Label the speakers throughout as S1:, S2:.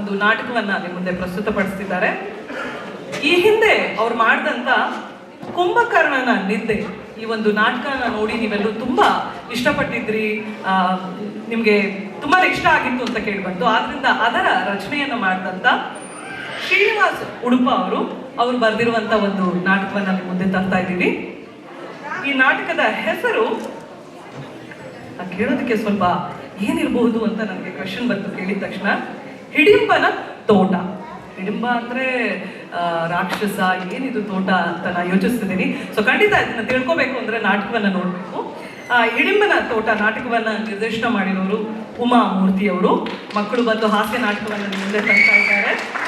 S1: ಒಂದು ನಾಟಕವನ್ನ ನಿಮ್ಮ ಮುಂದೆ ಪ್ರಸ್ತುತಪಡಿಸ್ತಿದ್ದಾರೆ. ಈ ಹಿಂದೆ ಅವ್ರು ಮಾಡಿದಂತ ಕುಂಭಕರ್ಣನ ನಿದ್ದೆ ಈ ಒಂದು ನಾಟಕನ ನೋಡಿ ನೀವೆಲ್ಲರೂ ತುಂಬಾ ಇಷ್ಟಪಟ್ಟಿದ್ರಿ ಆ, ನಿಮ್ಗೆ ತುಂಬಾ ಇಷ್ಟ ಆಗಿತ್ತು ಅಂತ ಕೇಳಿಬಂತು. ಆದ್ರಿಂದ ಅದರ ರಚನೆಯನ್ನ ಮಾಡಿದಂತ ಶ್ರೀನಿವಾಸ್ ಉಡುಪ ಅವರು ಅವ್ರು ಬರೆದಿರುವಂತ ಒಂದು ನಾಟಕವನ್ನ ನಿಮ್ಮ ಮುಂದೆ ತರ್ತಾ ಇದ್ದೀವಿ. ಈ ನಾಟಕದ ಹೆಸರು ಕೇಳೋದಕ್ಕೆ ಸ್ವಲ್ಪ ಏನಿರಬಹುದು ಅಂತ ನನಗೆ ಕ್ವೆಶನ್ ಬಂತು ಕೇಳಿದ ತಕ್ಷಣ. ಹಿಡಿಂಬನ ತೋಟ. ಹಿಡಿಂಬ ಅಂದ್ರೆ ರಾಕ್ಷಸ, ಏನಿದು ತೋಟ ಅಂತ ನಾ ಯೋಚಿಸ್ತಿದ್ದೀನಿ. ಸೊ ಖಂಡಿತ ಇದನ್ನ ತಿಳ್ಕೊಬೇಕು ಅಂದ್ರೆ ನಾಟಕವನ್ನ ನೋಡ್ಬೇಕು. ಆ, ಹಿಡಿಂಬನ ತೋಟ ನಾಟಕವನ್ನ ನಿರ್ದೇಶನ ಮಾಡಿರೋರು ಉಮಾ ಮೂರ್ತಿ ಅವರು. ಮಕ್ಕಳು ಬಂದು ಹಾಸ್ಯ ನಾಟಕವನ್ನ ಮುಂದೆ ತರ್ತಾ ಇದ್ದಾರೆ.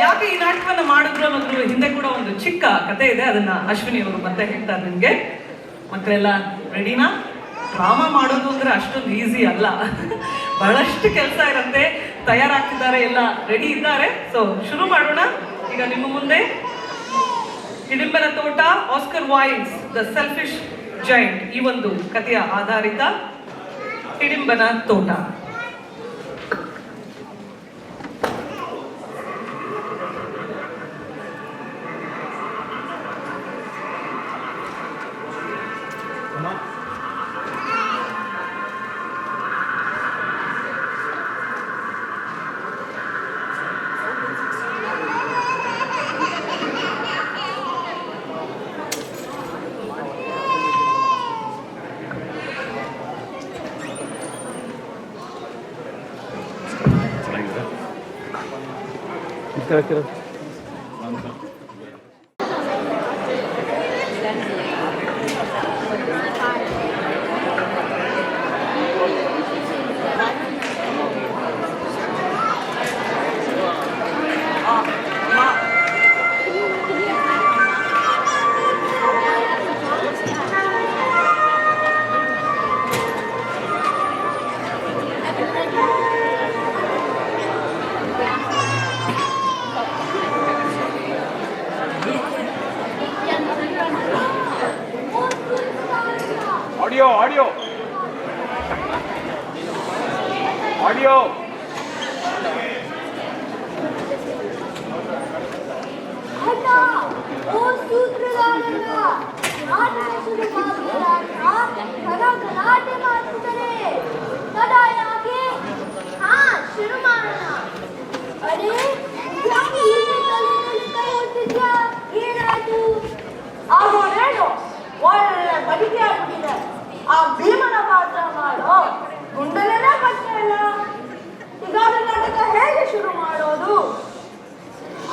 S1: ಯಾಕೆ ಈ ನಾಟಕವನ್ನ ಮಾಡಿದ್ರು ಅನ್ನೋದ್ರ ಹಿಂದೆ ಕೂಡ ಒಂದು ಚಿಕ್ಕ ಕತೆ ಇದೆ. ಅದನ್ನ ಅಶ್ವಿನಿ ಅವರು ಮತ್ತೆ ಹೇಳ್ತಾರೆ ನಿಮ್ಗೆ. ಮಕ್ಕಳೆಲ್ಲ ರೆಡಿನಾ ಡ್ರಾಮಾ ಮಾಡೋದು ಅಂದ್ರೆ ಅಷ್ಟೊಂದು ಈಸಿ ಅಲ್ಲ. ಬಹಳಷ್ಟು ಕೆಲಸ ಇರುತ್ತೆ. ತಯಾರಾಗ್ತಿದ್ದಾರೆ, ಎಲ್ಲ ರೆಡಿ ಇದ್ದಾರೆ. ಸೊ ಶುರು ಮಾಡೋಣ. ಈಗ ನಿಮ್ಮ ಮುಂದೆ ಹಿಡಿಂಬನ ತೋಟ ಆಸ್ಕರ್ ವಾಯ್ಸ್ ದ ಸೆಲ್ಫಿಶ್ ಜೈಂಟ್ ಈ ಒಂದು ಕಥೆಯ ಆಧಾರಿತ ಹಿಡಿಂಬನ ತೋಟ.
S2: Dikkat edin. ನಾಟಕ ಶುರು ಮಾಡಿದಾಗ ಕರ ಗಲಾಟೆ ಮಾಡ್ತಿದ್ದಾರೆ ತಡ ಯಾಕೆ ಹಾ ಶುರು ಮಾಡೋಣ ಅರೆ ಯಾಕೆ ಹೀಗೆ ತಲೆಯಲ್ಲಿ ಕೈ ಹೊತ್ತಿದ್ಯಾ ಏನಾಯ್ತು
S3: ಆಗೋನೇನು ಒಳ್ಳೆ ಬಡಿಕೆ ಆಗ್ಬಿಟ್ಟಿದೆ ಆ ಭೀಮನ ಪಾತ್ರ ಮಾಡೋ ಗುಂಡಲೆಲ್ಲ ಇಲ್ಲ ಹೀಗಾದ್ರೆ ನಾಟಕ ಹೇಗೆ ಶುರು ಮಾಡೋದು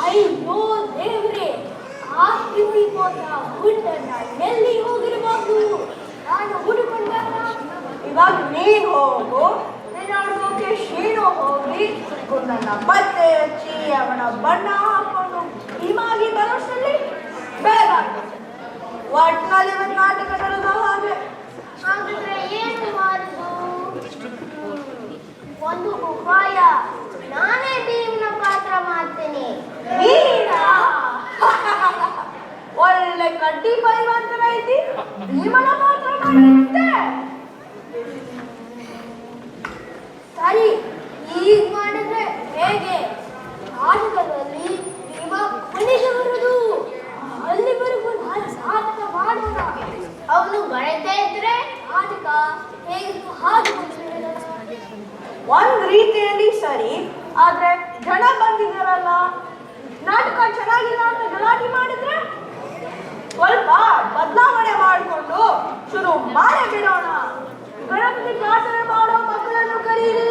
S2: ಅಯ್ಯೋ ದೇವ್ರೆ ಆ ಕಿವಿ ಹೋದ ಗುಂಡನ್ನ ಎಲ್ಲಿ ಹೋಗಿರಬಹುದು ನಾನು ಹುಡುಕೊಂಡಾಗ
S3: ನೀನ್ ಹೋಗು. ನಿನ್ನಾಡ್ಗೋಕೆ ಶೀನು ಹೋಗಿ. ಕುಂದನ ಬಟ್ಟೆ ಹಚ್ಚಿ ಅವನ ಬಣ್ಣ ಹಾಕೊಂಡು ಹಿಮಾಗಿ ಬರೋಷ್ಟರಲ್ಲಿ ಬೆಳಗಾಗ್ತದೆ ಒಟ್ನಲ್ಲಿ ಒಂದು ನಾಟಕ ನಡೆದ ಹಾಗೆ.
S2: ಹಾಗಾದ್ರೆ ಏನು ಮಾಡುದು? ಒಂದು ಉಪಾಯ. ನಾನೇ ಭೀಮ್ನ ಪಾತ್ರ ಮಾಡ್ತೇನೆ?
S3: ಒಳ್ಳೆ ಕಡ್ಡಿ ಪೈವಂತರ ಐತಿ ಭೀಮನ ಪಾತ್ರ ಮಾಡುತ್ತೆ
S2: ಸರಿ ಈಗ ಮಾಡಿದ್ರೆ ಹೇಗೆ ನಾಟಕದಲ್ಲಿ ನಿಮ್ಮ ಕೊನೆಗೆ ಬರುದು ಅಲ್ಲಿವರೆಗೂ ನಾನು ನಾಟಕ ಮಾಡೋಣ ಅವನು ಬರದೇ ಇದ್ರೆ ನಾಟಕ ಹೇಗಿತ್ತು? ಹಾಗೆ.
S3: ಒಂದ್ ರೀತಿಯಲ್ಲಿ ಸರಿ ಆದ್ರೆ ಜನ ಬಂದಿದ್ದಾರಲ್ಲ ನಾಟಕ ಚೆನ್ನಾಗಿಲ್ಲ ಅಂತ ಗಲಾಟೆ ಮಾಡಿದ್ರೆ ಸ್ವಲ್ಪ ಬದಲಾವಣೆ ಮಾಡಿಕೊಂಡು ಶುರು ಮಾಡೇ ಬಿಡೋಣ ಗಣಪತಿ ಪ್ರಾರ್ಥನೆ ಮಾಡೋ ಮಕ್ಕಳನ್ನು ಕರೀರಿ.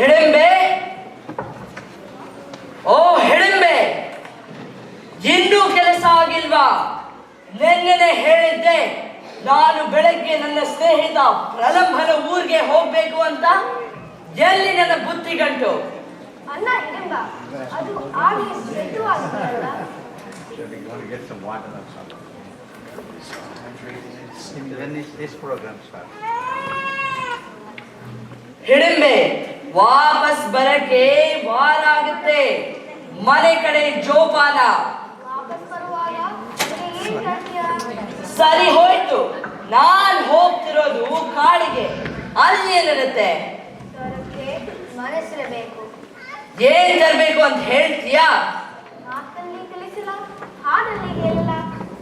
S4: ಹಿಡಿಂಬೆ? ಓ ಹಿಡಿಂಬೆ! ಇನ್ನೂ ಕೆಲಸ ಆಗಿಲ್ವಾ? ನಿನ್ನೆ ಹೇಳಿದ್ದೆ ನಾನು ಬೆಳಗ್ಗೆ ನನ್ನ ಸ್ನೇಹಿತ ಪ್ರಲಂಬನ ಊರಿಗೆ ಹೋಗ್ಬೇಕು ಅಂತ. ಎಲ್ಲಿ ನನ್ನ ಬುತ್ತಿ
S5: ಗಂಟು? ಹಿಡಿಂಬ ಅದು ಆಗಲಿ ಸಿದ್ಧವಾಗುತ್ತಲ್ಲ
S6: Should we to get some water or something? When is this program start?
S4: Hidimbe ವಾಪಸ್ ಬರಕ್ಕೆ ವಾರ ಆಗುತ್ತೆ ಮನೆ ಕಡೆ ಜೋಪಾನ. ಸರಿ ಹೋಯ್ತು. ನಾನ್ ಹೋಗ್ತಿರೋದು ಕಾಡಿಗೆ. ಅಲ್ಲಿ ಏನಿರುತ್ತೆ ಏನ್ ತರಬೇಕು ಅಂತ ಹೇಳ್ತೀಯಾ?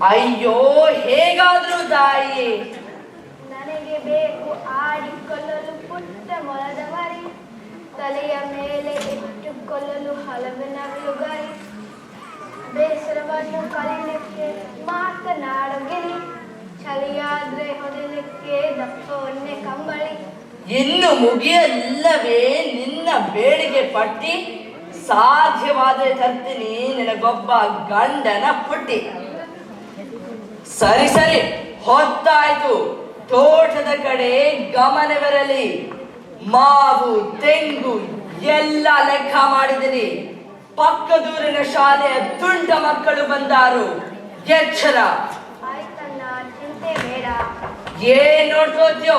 S4: ಅಯ್ಯೋ ಹೇಗಾದ್ರೂ ತಾಯಿ.
S2: ನನಗೆ ಬೇಕು ಆಡಿಕೊಳ್ಳಲು ಪುಟ್ಟ ಮೊಲದ ಮರಿ. ತಲೆಯ ಮೇಲೆ ಇಟ್ಟುಕೊಳ್ಳಲು ಹಲವಿನ ಬಿಳುಗರಿ ಬೇಸರವನ್ನು ಕಲಿಲಿಕ್ಕೆ ಮಾತನಾಡಗಿರಿ ಚಳಿಯಾದ್ರೆ ಹೊದಿಲಿಕ್ಕೆ ದಪ್ಪವನ್ನೇ ಕಂಬಳಿ.
S4: ಇನ್ನು ಮುಗಿಯಲ್ಲವೇ ನಿನ್ನ ಬೇಡಿಕೆ ಪಟ್ಟಿ. ಸಾಧ್ಯವಾದರೆ ತರ್ತೀನಿ ನಿನಗೊಬ್ಬ ಗಂಡನ ಪುಟ್ಟಿ. ಸರಿ ಸರಿ, ಹೊತ್ತಾಯ್ತು. ತೋಟದ ಕಡೆ ಗಮನವಿರಲಿ. ಮಾವು ತೆಂಗು ಎಲ್ಲ ಲೆಕ್ಕ ಮಾಡಿದಿರಿ ಪಕ್ಕದೂರಿನ ಶಾಲೆಯ ತುಂಡ ಮಕ್ಕಳು ಬಂದಾರು. ಎಚ್ಚರ. ಏನ್ ನೋಡ್ಕೋದ್ಯೋ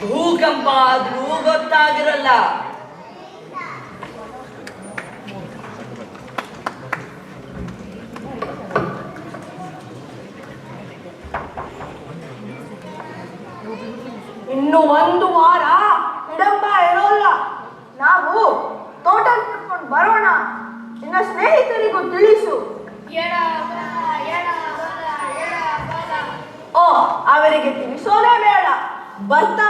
S4: ಭೂಕಂಪ ಆದ್ರೂ ಗೊತ್ತಾಗಿರಲ್ಲ.
S5: ಇನ್ನು ಒಂದು ವಾರ ತಿಳಿಸೋದೇ ಬೇಡ. ಬರ್ತಾ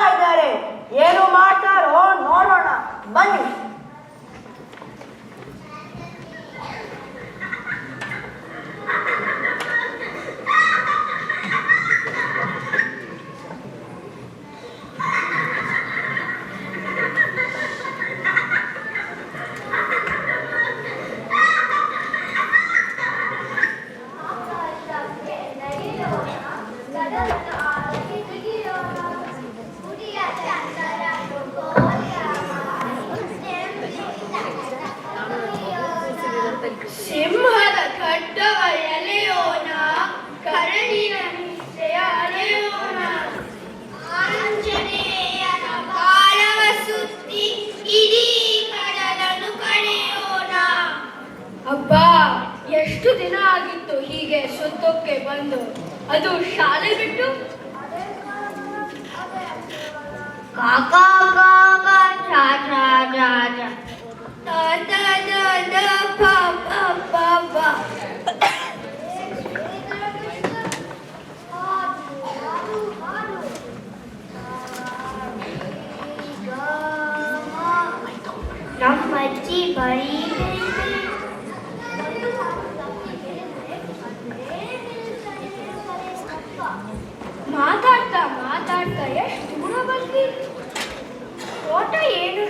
S5: ಏನು?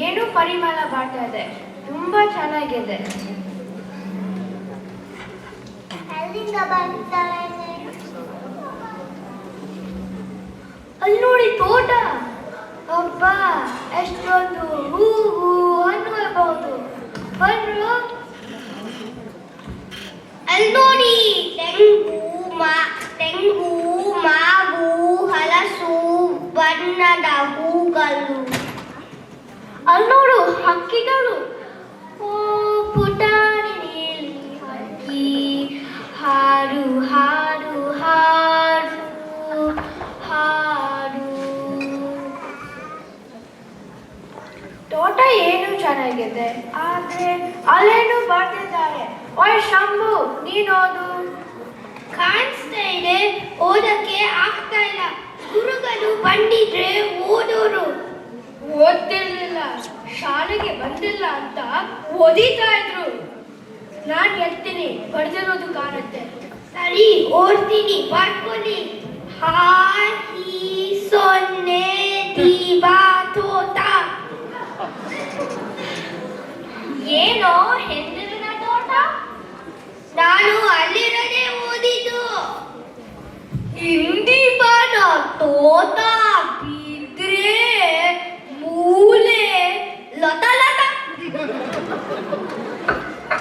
S2: ಏನು ಪರಿಮಳ ಇದೆ. ತುಂಬಾ ಚೆನ್ನಾಗಿದೆ. ಅಲ್ಲಿ ನೋಡಿ ತೋಟ. ಅಬ್ಬ ಎಷ್ಟೊಂದು ಹೂವು ಹಣ್ಣು ಇರಬಹುದು ಬರ್ರು
S5: ಅಲ್ಲಿ ನೋಡಿ ತೆಂಗು ಮಾ ತೆಂಗು ಮಾವು ಹಲಸು ಬಣ್ಣದ ಹೂಗಳು.
S2: ಅಲ್ಲಿ ನೋಡು, ಹಕ್ಕಿಗಳು. ಓ ಪುಟಾಣಿ ನೀಲಿ ಹಕ್ಕಿ. ಹಾರು ಹಾರು ಹಾರು ಹಾಡು. ತೋಟ ಏನು ಚೆನ್ನಾಗಿದೆ? ಆದರೆ ಅಲ್ಲೇನು ಬರ್ತಿದ್ದಾರೆ ಓಯ್, ಶಂಭು ನೀನೋದು
S5: ಕಾಣಿಸ್ತಾ ಇದೆ, ಓದಕ್ಕೆ ಆಗ್ತಾ ಇಲ್ಲ. ಗುರುಗಳು ಬಂದಿದ್ರೆ ಓದೋರು.
S2: ಓದ್ತಿರ್ಲಿಲ್ಲ. ಶಾಲೆಗೆ ಬಂದಿಲ್ಲ ಅಂತ ಓದಿತಾ ಇದ್ರು. ನಾನು ಎತ್ತೀನಿ ಬರ್ದಿರೋದು ಕಾಣುತ್ತೆ.
S5: ಸರಿ ಓದ್ತೀನಿ. ಬರ್ಕೊಳ್ಳಿ. ಹಾಕಿ ಸೊನ್ನೆ ದೀಪಾ ತೋತ.
S2: ಏನೋ ಹೆಂದಿನ ತೋಟ?
S5: ನಾನು ಅಲ್ಲಿರದೆ ಓದಿದ್ದು
S2: ಹಿಂದಿ ಬಾಣ ತೋಟ ಬಿದ್ರೆ ಮೂಲೆ
S5: ಲತ ಲತ.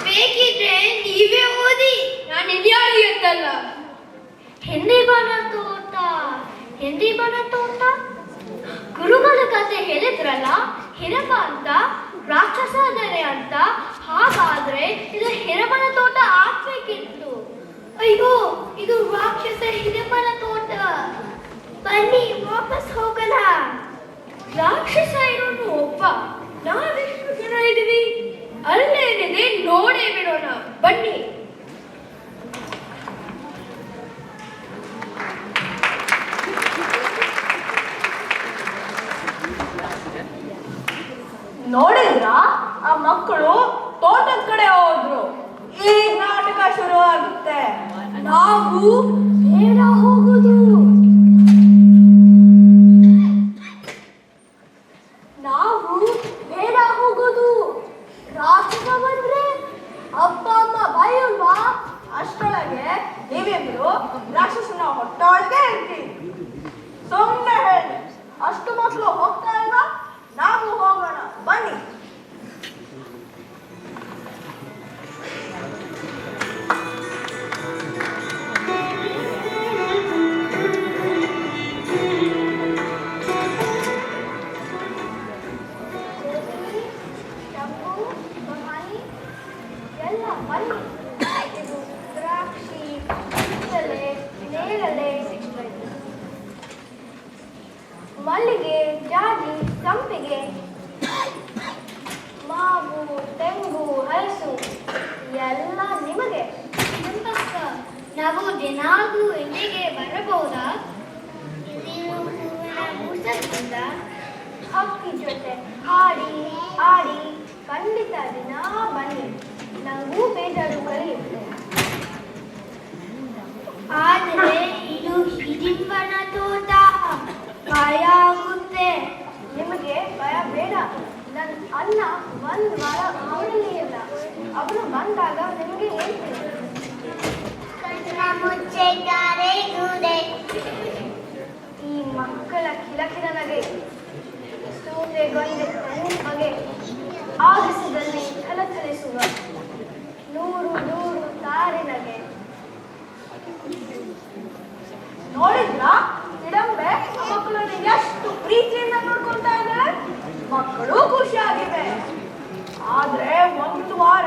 S5: ಬೇಕಿದ್ರೆ ನೀವೇ ಓದಿ.
S2: ನಾನು ಇದ್ಯಾರು ಅಂತಲ್ಲ ಹಿಂದಿ ಬಾಣ ತೋಟ ಹಿಂದಿ ಬಾಣ ತೋಟ. ಗುರುಗಳ ಕತೆ ಹೇಳಿದ್ರಲ್ಲ ಹಿರಮ ಅಂತ ರಾಕ್ಷಸ ಅಂತ. ಹಾಗಾದ್ರೆ ಇದು ಹಿರಮನ ತೋಟ ಆಗ್ಬೇಕಿತ್ತು. ಅಯ್ಯೋ, ಇದು ರಾಕ್ಷಸ ಹಿರಮನ ತೋಟ.
S5: ಬನ್ನಿ, ವಾಪಸ್ ಹೋಗಲ್ಲ.
S2: ರಾಕ್ಷಸ ಇರೋನು ಒಬ್ಬ. ನಾವೆಷ್ಟು ಜನ ಇದೀವಿ ಅಲ್ಲೇನಿದೆ ನೋಡೇ ಬಿಡೋಣ. ಬನ್ನಿ. ನೋಡಿದ್ರ? ಆ ಮಕ್ಕಳು ತೋಟದ ಕಡೆ ಹೋದ್ರು. ಈಗ ನಾಟಕ ಶುರು ಆಗುತ್ತೆ ನಾವು ಬೇಡ ಹೋಗುದು.
S5: ಮುಸದಿಂದ ಹಕ್ಕಿ ಜೊತೆ ಹಾಡಿ ಆಡಿ ಖಂಡಿತ ದಿನ ಬನ್ನಿ. ನಂಗೂ ಬೇಜಾರು ಕಲಿಯುತ್ತೆ ಆದರೆ ಇದು ಹಿಡಿಂಬನ ತೋಟ. ಭಯ ಆಗುತ್ತೆ. ನಿಮಗೆ ಭಯ ಬೇಡ. ನನ್ನ ಅಣ್ಣ ಒಂದು ವಾರ ಇಲ್ಲ. ಅವನು ಬಂದಾಗ ನಿಮಗೆ ಹೇಳ್ತೀನಿ ಈ ಮಕ್ಕಳ ಕಿಲಕಿಲ ನಗೆ. ಸೂರ್ಯಗೊಂದೆ ಆ ಆಗಸದಲ್ಲಿ ಕಲಕಲಿಸುವ ನೂರು ನೂರು ತಾರೆ ನಗೆ.
S2: ನೋಡಿದ್ರ? ಹಿಡಂಬೆ ಮಕ್ಕಳನ್ನು ಎಷ್ಟು ಪ್ರೀತಿಯಿಂದ ನೋಡ್ಕೊಳ್ತಾ ಇದ್ದಾರೆ? ಮಕ್ಕಳು ಖುಷಿಯಾಗಿವೆ. ಆದ್ರೆ ಒಂದು ವಾರ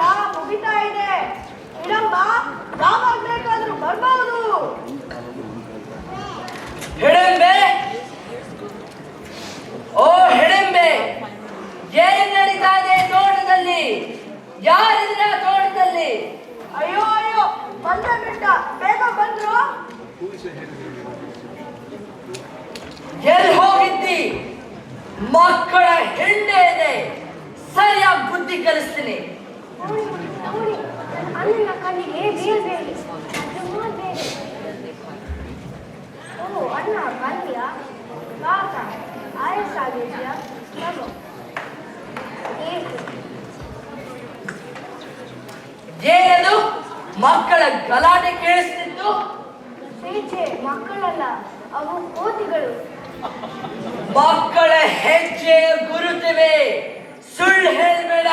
S4: ಬುದ್ಧಿ ಕಲಿಸ್ತೀನಿ
S2: ನೋಡಿ ನೋಡಿ ಅಣ್ಣನ ಕಣ್ಣಿಗೆ ಬೇರೆ ಬೇರೆ ತುಂಬ ಬೇರೆ ಓ ಅಣ್ಣ ಬಂದ್ಯಾ ಬಾಕ ಆಯಸ್ ಆಗಿದ್ಯಾ ತಗೋ ಏನು
S4: ಏನದು ಮಕ್ಕಳ ಗಲಾಟೆ ಕೇಳಿಸ್ತಿತ್ತು
S2: ಸೇಚೆ ಮಕ್ಕಳಲ್ಲ ಅವು ಕೋತಿಗಳು
S4: ಮಕ್ಕಳ ಹೆಜ್ಜೆ ಗುರುತಿವೆ ಸುಳ್ಳು ಹೇಳ್ಬೇಡ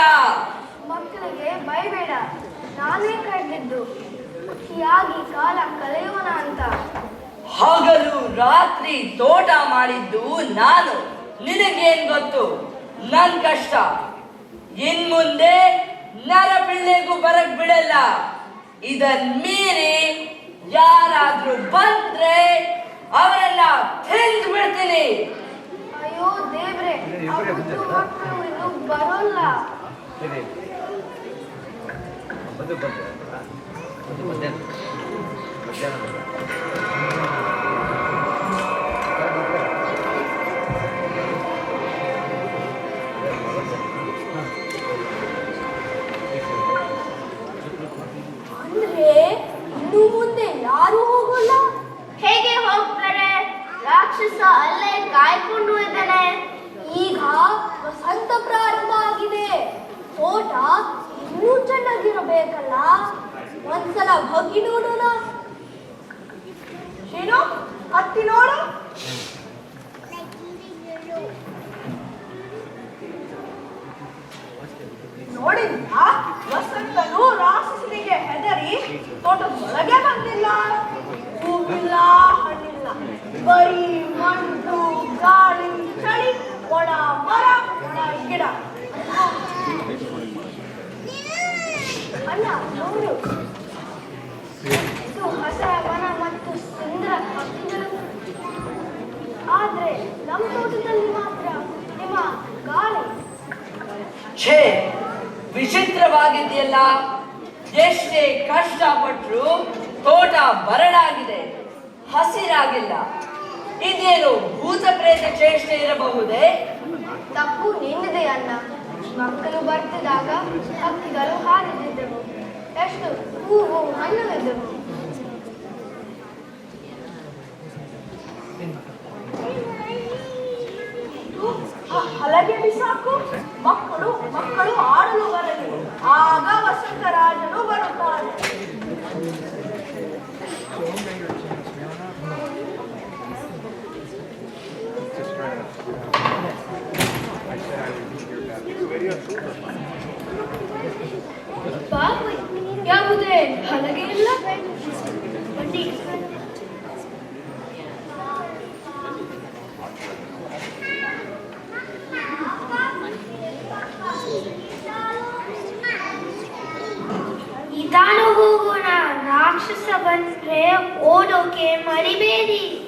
S2: ಮಕ್ಕಳಿಗೆ ಬೈಬೇಡ ನಾನೇ ಕರೆದಿದ್ದು ಖುಷಿಯಾಗಿ ಕಾಲ ಕಳೆಯೋಣ ಅಂತ
S4: ಹಗಲು ರಾತ್ರಿ ತೋಟ ಮಾಡಿದ್ದು ನಾನು. ನಿನಗೇನ್ ಗೊತ್ತು? ನನ್ ಕಷ್ಟ. ಇನ್ ಮುಂದೆ ನರ ಪಿಳ್ಳೆಗೂ ಬರಕ್ ಬಿಡಲ್ಲ. ಇದನ್ ಮೀರಿ ಯಾರಾದ್ರೂ ಬಂದ್ರೆ ಅವರೆಲ್ಲ ತಿಂದು ಬಿಡ್ತೀನಿ.
S2: ಅಯ್ಯೋ ದೇವ್ರೆ ಬರೋಲ್ಲ.
S7: ಮಧ್ಯಾಹ್ನ.
S2: ವಸಂತ ಪ್ರಾರಂಭ ಆಗಿದೆ. ಓಟ ಇನ್ನೂ ಚೆನ್ನಾಗಿರಬೇಕಲ್ಲ? ಒಂದ್ಸಲ ಹೋಗಿ ನೋಡೋಣ. ಶೀನು, ಹತ್ತಿ ನೋಡು. ನೋಡಿದ್ನ ವಸಂತನು ರಾಕ್ಷಸನಿಗೆ ಹೆದರಿ ತೋಟ ಒಳಗೆ ಬಂದಿಲ್ಲ. ಹೂವಿಲ್ಲ, ಹಣ್ಣಿಲ್ಲ. ಬರೀ ಮಣ್ಣು ಗಾಳಿ, ಚಳಿ, ಒಣ, ಮರ. ಗಿಡ. ಅಲ್ಲ, ನೋಡು. ಇದು ಹಸರ ವನ ಮತ್ತು ಸುಂದರ ಆದ್ರೆ ನಮ್ಮ ತೋಟದಲ್ಲಿ ಮಾತ್ರ ನಿಮ್ಮ ಗಾಳಿ.
S4: ಛೇ, ವಿಚಿತ್ರವಾಗಿದೆಯಲ್ಲ. ಎಷ್ಟೇ ಕಷ್ಟಪಟ್ಟರು ತೋಟ ಬರಡಾಗಿದೆ, ಹಸಿರಾಗಿಲ್ಲ. ಇದೇನು ಭೂತ ಪ್ರೇತ ಚೇಷ್ಟೆ ಇರಬಹುದೇ?
S2: ತಪ್ಪು ನಿನ್ನದೇ ಅಣ್ಣ ಮಕ್ಕಳು ಬರ್ತಿದಾಗ ಹಕ್ಕಿಗಳು ಹಾರಿದಿದ್ದವು ಎಷ್ಟು ಹೂವು ಹಣ್ಣು ಇದ್ದವು ಆ ಹಲಗೆ ಬಿಸಾಕು ಮಕ್ಕಳು ಮಕ್ಕಳು ಆಡಲು ಬರಲಿ ಆಗ ವಸಂತರಾಜನು ಬರುತ್ತಾನೆ ಯಾವುದೇ ಹಲಗೆ ಇಲ್ಲ. ಬಡ್ಡಿ
S5: ಹೋಗೋಣ. ರಾಕ್ಷಸ ಬಂದ್ರೆ ಓಡೋಕೆ ಮರಿಬೇಡಿ.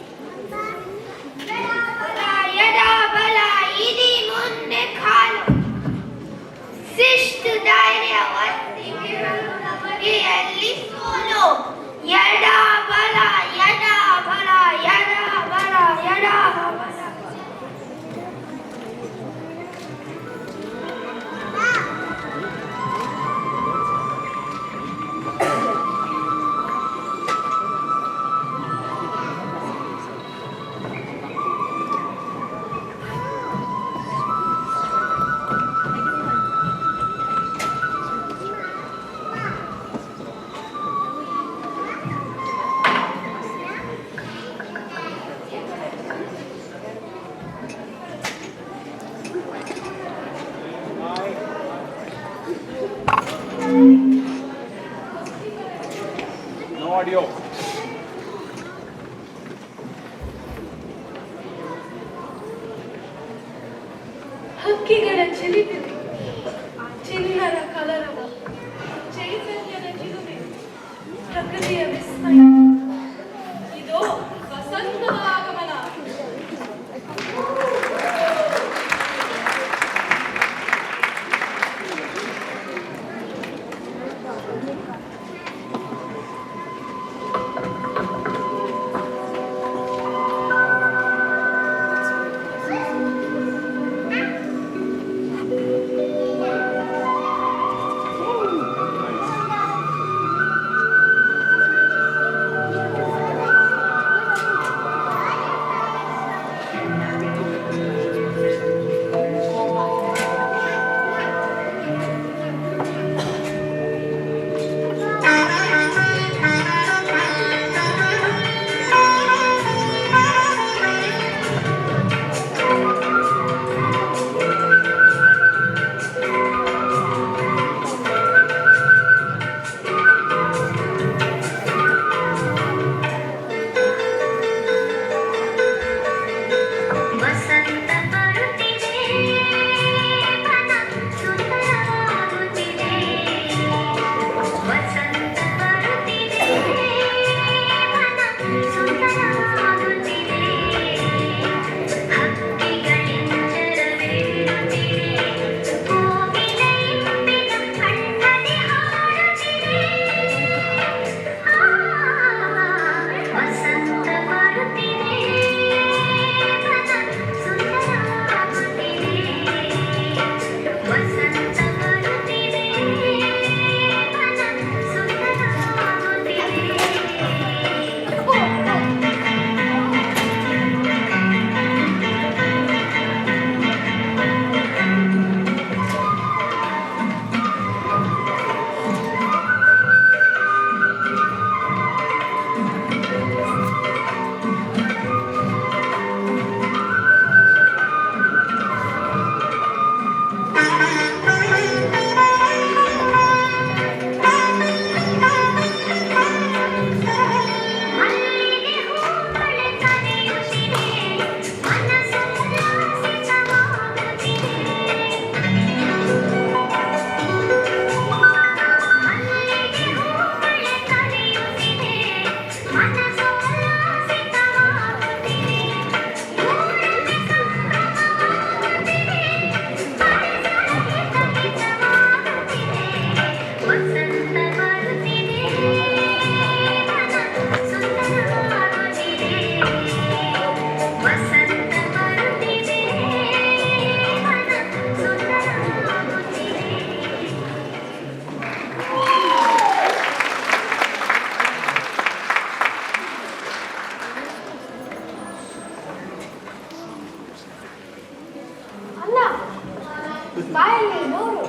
S2: ಬಾಯಲ್ಲಿ ನೋಡು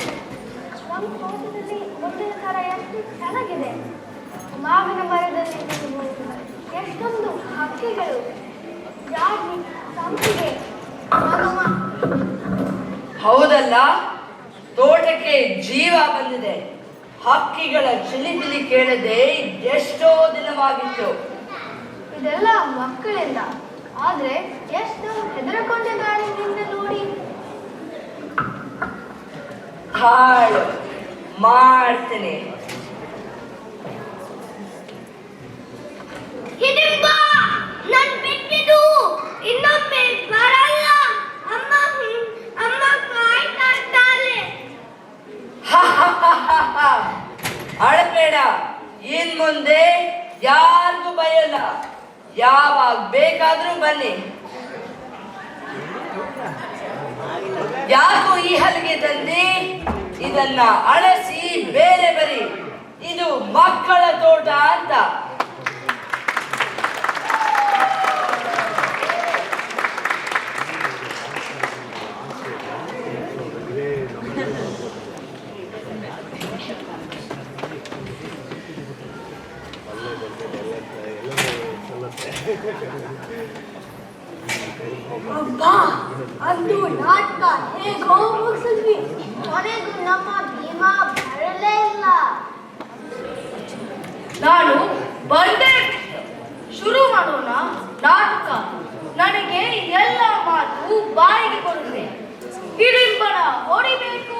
S2: ನಮ್ಮ ತೋಟದಲ್ಲಿ ಮುಂದಿನ ಥರ ಎಷ್ಟು ಚೆನ್ನಾಗಿದೆ. ಮಾವಿನ ಮರದಲ್ಲಿ ಎಷ್ಟೊಂದು ಹಕ್ಕಿಗಳು. ಜಾಜಿ ಸಂಪಿಗೆ?
S4: ಹೌದಲ್ಲ ತೋಟಕ್ಕೆ ಜೀವ ಬಂದಿದೆ. ಹಕ್ಕಿಗಳ ಚಿಲಿಪಿಲಿ ಕೇಳದೆ ಎಷ್ಟೋ ದಿನವಾಗಿತ್ತು.
S2: ಇದೆಲ್ಲ ಮಕ್ಕಳಿಂದ. ಆದ್ರೆ ಎಷ್ಟು ಹೆದರಕೊಂಡಿದ್ದಾರೆ ನಿನ್ನ ನೋಡಿ.
S4: ಹಾಳು ಮಾಡ್ತೇನೆ.
S5: ಇನ್ನೊಮ್ಮೆ ಬರಲ್ಲ. ಅಮ್ಮ ಅಮ್ಮ ಕಾಯ್ತಾ
S4: ಅಳಬೇಡ ಇನ್ ಮುಂದೆ ಯಾರಿಗೂ ಬಯಲ್ಲ. ಯಾವಾಗ ಬೇಕಾದ್ರೂ ಬನ್ನಿ. ಯಾಕೋ ಈ ಹಲಿಗೆ ತಂದಿ ಇದನ್ನ ಅಳಸಿ ಬೇರೆ ಬರಿ ಇದು ಮಕ್ಕಳ ತೋಟ ಅಂತ
S5: ಅಬ್ಬಾ, ಅಂದು ನಾಟಕ ಹೇಗೋ ಮುಗಿಸಿದ್ವಿ. ಕೊನೆಗೂ ನಮ್ಮ ಭೀಮಾ ಬರಲೇ ಇಲ್ಲ.
S2: ನಾನು ಬಂದೆ. ಶುರು ಮಾಡೋಣ ನಾಟಕ. ನನಗೆ ಎಲ್ಲ ಮಾತು ಬಾಯಿಗೆ ಬರುತ್ತೆ. ಹಿಡಿಂಬಣ ಹೊಡಿಬೇಕು.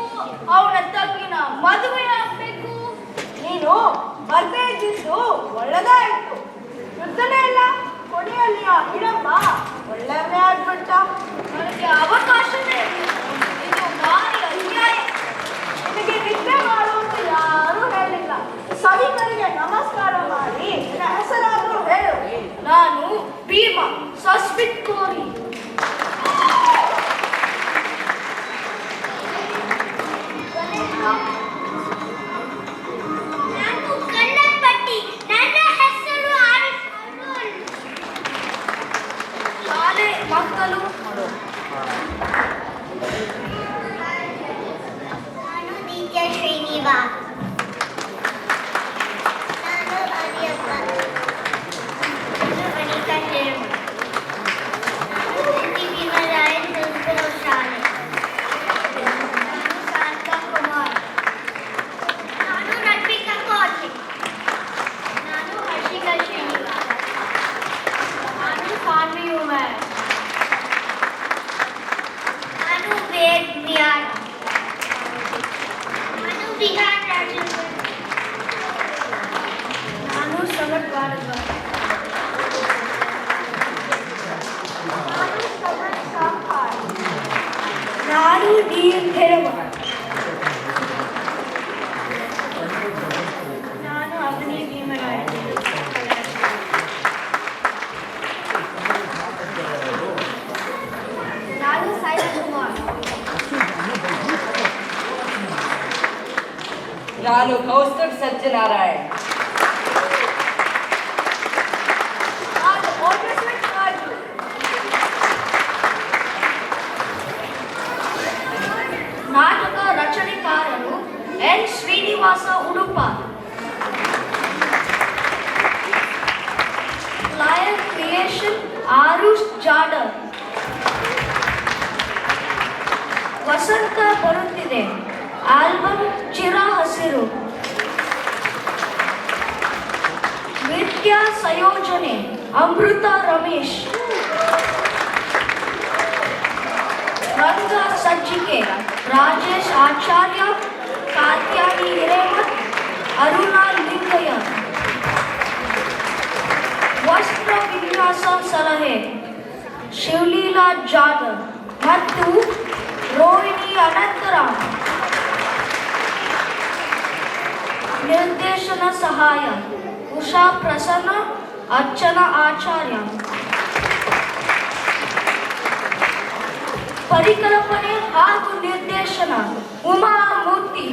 S4: ಕೌಸ್ತುಭ್ ಸತ್ಯನಾರಾಯಣ್.
S2: ನಾನು ಓಟಸ್ಮಿತ್ ರಾಜು ನಾಟಕ ರಚನೆಕಾರರು N. Srinivasa Udupa. Lion Creation Arush Jadar ವಸಂತ ಬರುತ್ತಿದೆ. ಆಲ್ಬಮ್ ಚಿರ ಹಸಿರು. ನೃತ್ಯ ಸಂಯೋಜನೆ ಅಮೃತ ರಮೇಶ್ ರಂಗ ಸಜ್ಜಿಕೆ ರಾಜೇಶ್ ಆಚಾರ್ಯ ಕಾತ್ಯಾನಿ ಹಿರೇಮಠ್ ಅರುಣಾ ಲಿಂಗಯ್ಯ ವಸ್ತ್ರ ವಿನ್ಯಾಸ ಸಲಹೆ ಶಿವಲೀಲಾ ಜಾಧವ್ ಮತ್ತು ಉಷಾ ಪ್ರಸನ್ನ ಅರ್ಚನಾ ಆಚಾರ್ಯ ಪರಿಕಲ್ಪನೆ ಹಾಗೂ ನಿರ್ದೇಶನ ಉಮಾ ಮೂರ್ತಿ